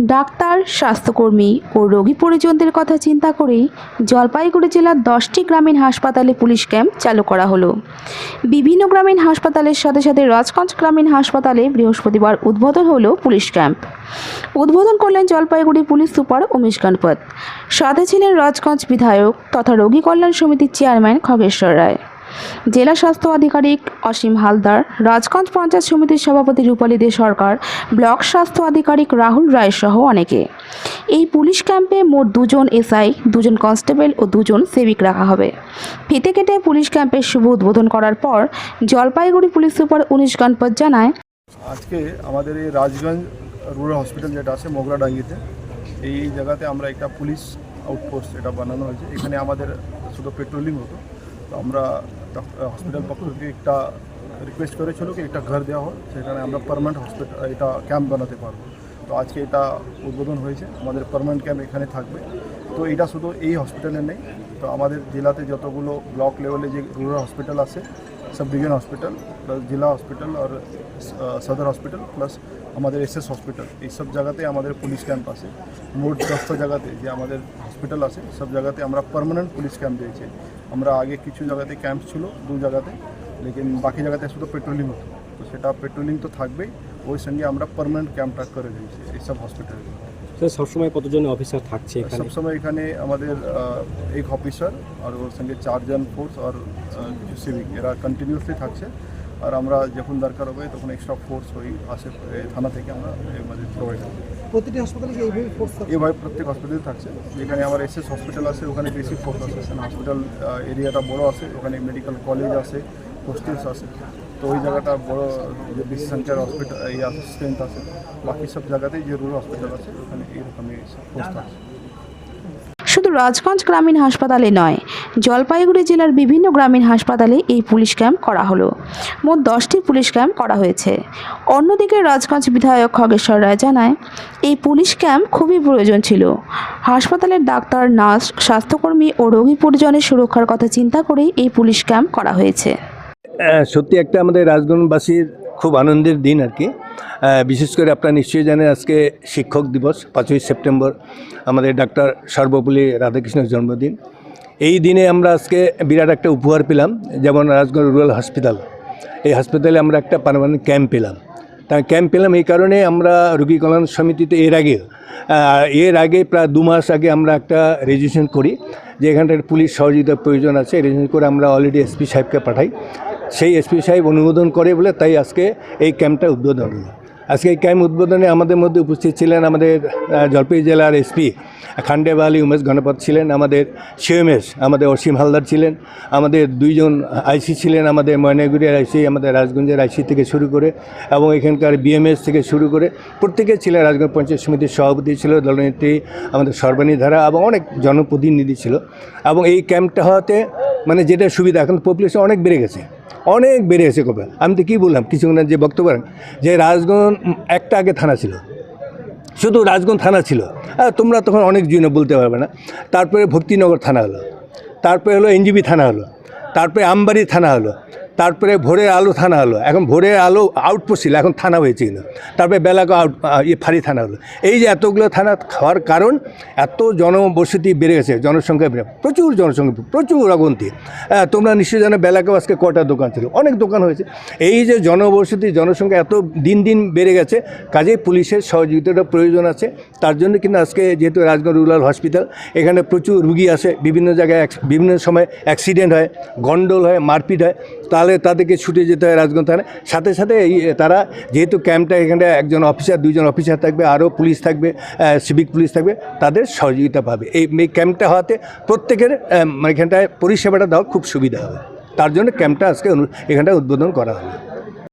Doctor, স্বাস্থ্যকর্মী ও রোগী পরিজনদের কথা চিন্তা করেই জলপাইগুড়ি জেলার দশটি গ্রামীণ হাসপাতালে পুলিশ ক্যাম্প চালু করা হলো। বিভিন্ন গ্রামীণ হাসপাতালের সাথে সাথে রাজগঞ্জ গ্রামীণ হাসপাতালে বৃহস্পতিবার উদ্বোধন হলো পুলিশ ক্যাম্প। উদ্বোধন করলেন জলপাইগুড়ি পুলিশ সুপার উমেশ গণপত। সাথে ছিলেন রাজগঞ্জ বিধায়ক তথা রোগী কল্যাণ সমিতির চেয়ারম্যান খগেশ্বর রায়। জেলা স্বাস্থ্য আধিকারিক অসীম হালদার, রাজগঞ্জ পঞ্চায়েত সমিতির সভাপতি রূপালী দে সরকার, ব্লক স্বাস্থ্য আধিকারিক রাহুল রায় সহ অনেকে। এই পুলিশ ক্যাম্পে মোট দুজন এসআই, দুজন কনস্টেবল ও দুজন সেবিক রাখা হবে। ফিতে কেটে পুলিশ ক্যাম্পের শুভ উদ্বোধন করার পর জলপাইগুড়ি পুলিশ সুপার উনিশ গণপত জানায়, আজকে আমাদের এই রাজগঞ্জ রুরাল হসপিটাল যেটা আছে মোগরাডাঙ্গিতে এই জায়গাতে আমরা একটা পুলিশ আউটপোস্ট এটা বানানো হয়েছে। এখানে আমাদের শুধু পেট্রোলিং হতো। তো আমরা হসপিটাল পক্ষ থেকে একটা রিকোয়েস্ট করেছিল কি একটা ঘর দেওয়া হোক, সেখানে আমরা পারমানেন্ট হসপিটাল এটা ক্যাম্প বানাতে পারব। তো আজকে এটা উদ্বোধন হয়েছে, আমাদের পারমানেন্ট ক্যাম্প এখানে থাকবে। তো এটা শুধু এই হসপিটালে নেই, তো আমাদের জেলাতে যতগুলো ব্লক লেভেলে যে রুরাল হসপিটাল আছে সব ডিভিজন হসপিটাল প্লাস জেলা হসপিটাল আর সদর হসপিটাল প্লাস আমাদের এস এস হসপিটাল এই সব জায়গাতে আমাদের পুলিশ ক্যাম্প আছে। মোট দশটা জায়গাতে যে আমাদের হসপিটাল আছে, সব জায়গাতে আমরা পার্মানেন্ট পুলিশ ক্যাম্প দিয়েছি। আমরা আগে কিছু জায়গাতে ক্যাম্প ছিল দু জায়গাতে লেকিন বাকি জায়গাতে শুধু পেট্রোলিং হতো। তো সেটা পেট্রোলিং তো থাকবেই ওই সঙ্গে আমরা পারমানেন্ট ক্যাম্পটা করে দিয়েছি এইসব হসপিটালে স্যার সবসময় কতজন অফিসার থাকছে এখানে? সবসময় এখানে আমাদের এক অফিসার আর ওর সঙ্গে চারজন ফোর্স আর কিছু সিভিক এরা কন্টিনিউসলি থাকছে। আর আমরা যখন দরকার হবে তখন এক্সট্রা ফোর্স ওই আসে এ, থানা থেকে আমরা আমাদের প্রোভাইড করি প্রতিটি হাসপাতালে কি এইভাবে ফোর্স থাকে? এভাবে প্রত্যেক হসপিটালে থাকছে। যেখানে আমার এস এস হসপিটাল আছে ওখানে বেশি ফোর্স আছে। কারণ হসপিটাল এরিয়াটা বড় আছে ওখানে মেডিকেল কলেজ আছে হোস্টেলস আছে। তো ওই জায়গাটা বড় যে বেশি সংখ্যার হসপিটাল এই আছে স্ট্রেংথ আছে। বাকি সব জায়গাতেই যে রুরাল হসপিটাল আছে ওখানে এইরকমই ফোর্স থাকছে শুধু রাজগঞ্জ গ্রামীণ হাসপাতালে নয়। জলপাইগুড়ি জেলার বিভিন্ন গ্রামীণ হাসপাতালে এই পুলিশ ক্যাম্প করা হলো। মোট দশটি পুলিশ ক্যাম্প করা হয়েছে। অন্যদিকে রাজগঞ্জ বিধায়ক খগেশ্বর রায় জানায়, এই পুলিশ ক্যাম্প খুবই প্রয়োজন ছিল। হাসপাতালের ডাক্তার, নার্স, স্বাস্থ্যকর্মী ও রোগী পরিজনের সুরক্ষার কথা চিন্তা করেই এই পুলিশ ক্যাম্প করা হয়েছে। সত্যি একটা আমাদের রাজগঞ্জবাসীর খুব আনন্দের দিন আর কি। বিশেষ করে আপনারা নিশ্চয়ই জানেন আজকে শিক্ষক দিবস, পাঁচই সেপ্টেম্বর, আমাদের ডাক্তার সর্বপল্লী রাধাকৃষ্ণের জন্মদিন। এই দিনে আমরা আজকে বিরাট একটা উপহার পেলাম, যেমন রাজগঞ্জ রুরাল হসপিটাল। এই হাসপাতালে আমরা একটা পারমানেন্ট ক্যাম্প পেলাম। তা ক্যাম্প পেলাম এই কারণে আমরা রোগী কল্যাণ সমিতিতে এর আগে এর আগে প্রায় দু মাস আগে আমরা একটা রেজিস্ট্রেশন করি যে এখানটার পুলিশ সহযোগিতার প্রয়োজন আছে রেজিস্ট্রেশন করে আমরা অলরেডি এসপি সাহেবকে পাঠাই। সেই এসপি সাহেব অনুমোদন করে বলে তাই আজকে এই ক্যাম্পটা উদ্বোধন হলো। আজকে এই ক্যাম্প উদ্বোধনে আমাদের মধ্যে উপস্থিত ছিলেন আমাদের জলপাইগুড়ি জেলার এসপি খান্ডেবা আলী উমেশ গণপত ছিলেন, আমাদের সিএমএস আমাদের অসীম হালদার ছিলেন, আমাদের দুইজন আইসি ছিলেন, আমাদের ময়নাগুড়ির আইসি, আমাদের রাজগঞ্জের আইসি থেকে শুরু করে এবং এখানকার বিএমএস থেকে শুরু করে প্রত্যেকে ছিলেন রাজগঞ্জ পঞ্চায়েত সমিতির সভাপতি ছিল, দলনেত্রী, আমাদের সর্বাণী ধারা এবং অনেক জনপ্রতিনিধি ছিল। এবং এই ক্যাম্পটা হওয়াতে মানে যেটা সুবিধা, এখন পপুলেশন অনেক বেড়ে গেছে। অনেক বেড়ে গেছে কবে? আমি তো কী বললাম কিছুক্ষণ যে বক্তব্য যে রাজগঞ্জ একটা আগে থানা ছিল। শুধু রাজগঞ্জ থানা ছিল। হ্যাঁ তোমরা তখন অনেক জুনে বলতে পারবে না। তারপরে ভক্তিনগর থানা হলো। তারপরে হলো এনজিবি থানা হলো। তারপরে আমবাড়ি থানা হলো। তারপরে ভোরের আলো থানা হলো। এখন ভোরের আলো আউটপোস্ট ছিল, এখন থানা হয়েছে কিন্তু তারপরে বেলাকে আউট ইয়ে ফাঁড়ি থানা হলো। এই যে এতগুলো থানা হওয়ার কারণ, এত জনবসতি বেড়ে গেছে, জনসংখ্যা বেড়ে প্রচুর জনসংখ্যা, প্রচুর অগন্তি। তোমরা নিশ্চয়ই জানো বেলাগাঁও আজকে কটা দোকান ছিল। অনেক দোকান হয়েছে। এই যে জনবসতি, জনসংখ্যা এত দিন দিন বেড়ে গেছে, কাজেই পুলিশের সহযোগিতাটা প্রয়োজন আছে। তার জন্য কিন্তু আজকে যেহেতু রাজগঞ্জ রুরাল হসপিটাল এখানে প্রচুর রুগী আসে। বিভিন্ন জায়গায় বিভিন্ন সময় অ্যাক্সিডেন্ট হয়, গন্ডল হয়, মারপিট হয়। তাহলে তাদেরকে ছুটে যেতে হয় রাজগঞ্জ থানায় সাথে সাথে এই, তারা যেহেতু ক্যাম্পটা এখানে একজন অফিসার দুজন অফিসার থাকবে, আরও পুলিশ থাকবে সিভিক পুলিশ থাকবে, তাদের সহযোগিতা পাবে। এই ক্যাম্পটা হওয়াতে প্রত্যেকের মানে এখানটায় পরিষেবাটা দেওয়া খুব সুবিধা হবে। তার জন্য ক্যাম্পটা আজকে এখানটা এখানটায় উদ্বোধন করা হবে।